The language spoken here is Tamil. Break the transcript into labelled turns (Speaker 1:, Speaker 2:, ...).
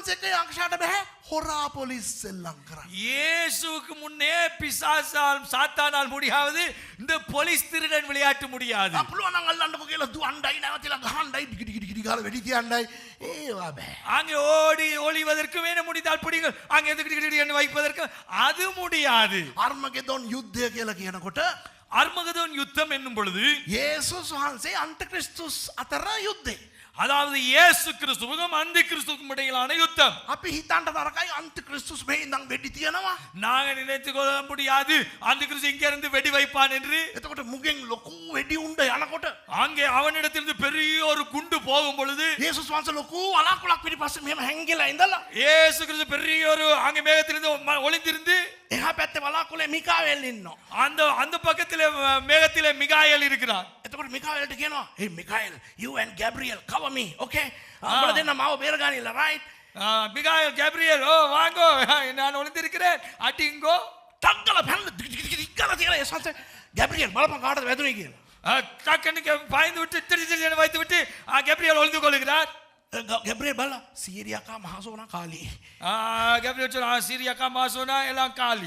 Speaker 1: වහන්සේක යක්ෂයට බැහැ හොරා පොලිස් සෙල්ලං කරන්න.
Speaker 2: இயேசுவுக்கு முன்னே பிசாசால் சாத்தானால் முடியாது இந்த போலீஸ் திருடன் விளையாட்டு முடியாது
Speaker 1: පුළුවන් අල්ලන්නක කියලා දුවන්ඩයි නැවතිලා ගහන්ඩයි ටිකිටිකිටි කාල වැඩි කියන්නයි ඒවා බෑ.
Speaker 2: அங்கே ஓடி ஒளிவதற்கு வேணும் முடிந்தால் பிடிங்கள் அங்கே எதுக்கு என்று வைப்பதற்கு அது முடியாது
Speaker 1: අර්මගෙදොන් යුද්ධය කියලා කියනකොට
Speaker 2: அர்மகதோன் யுத்தம் என்னும் பொழுது
Speaker 1: ඒසුස් වහන්සේ අන්ත ක්‍රිස්තුස් අතර යුද්ධේ.
Speaker 2: அதாவது இயேசு கிறிஸ்துவுக்கும் அந்த கிறிஸ்துவுக்கும் இடையிலான யுத்தம்
Speaker 1: අපි හිතන්ට තරකයි අන්ත ක්‍රිස්තුස් මේ ඉඳං වෙඩි තියෙනවා.
Speaker 2: நாங்க நினைத்துக் கொள்ள முடியாது அந்த கிறிஸ்து இங்க இருந்து வெடி வைப்பான் என்று
Speaker 1: එතකොට මුගෙන් ලොකු වැඩි උන්ඩ යනකොට
Speaker 2: அங்கே அவனிடத்திலிருந்து பெரிய ஒரு குண்டு போகும் பொழுது
Speaker 1: ඒසුස් වන්ස ලොකු අලාකුලක් පිටි පස්ස මෙම හැංගිලා ඉඳලා
Speaker 2: இயேசு கிறிஸ்து பெரிய ஒரு அங்கே மேகத்திலிருந்து ம- ஒளிந்திருந்து
Speaker 1: එහා පැත්ත වලාකුලේ මිකාවෙල් ඉන්නවා.
Speaker 2: அந்த அந்த பக்கத்திலே அஹ், மேகத்திலே மிகாயல் இருக்கிறான்
Speaker 1: එතකොට මිකාවලට කියනවා ඒ මිකායිල් you and Gabriel cover me okay අපල දෙන්න මාව බේරගනිල්ල right
Speaker 2: ஆஹ், மிகாயல் கேப்ரியல் ஓ வாங்கோ நான் ஒளிந்திருக்கிறேன் அடிங்கோ
Speaker 1: ටක්කල පැන්න දික්කල තියලා ඒ සංස ගැබ්‍රියල් බලපන් කාටද වැදුනේ කියලා
Speaker 2: அஹ், டக்குன்னு பாய்ந்து விட்டு திரு திரு திரு வைத்து விட்டு அஹ், கேப்ரியல் ஒளிந்து கொள்கிறார்
Speaker 1: ගැබ්‍රියල් බලලා සීරියාකා මහසෝන කාලී
Speaker 2: ஆஹ், கேப்ரியல் சொன்னா சீரியாக்கா மாசோனா எல்லாம் காலி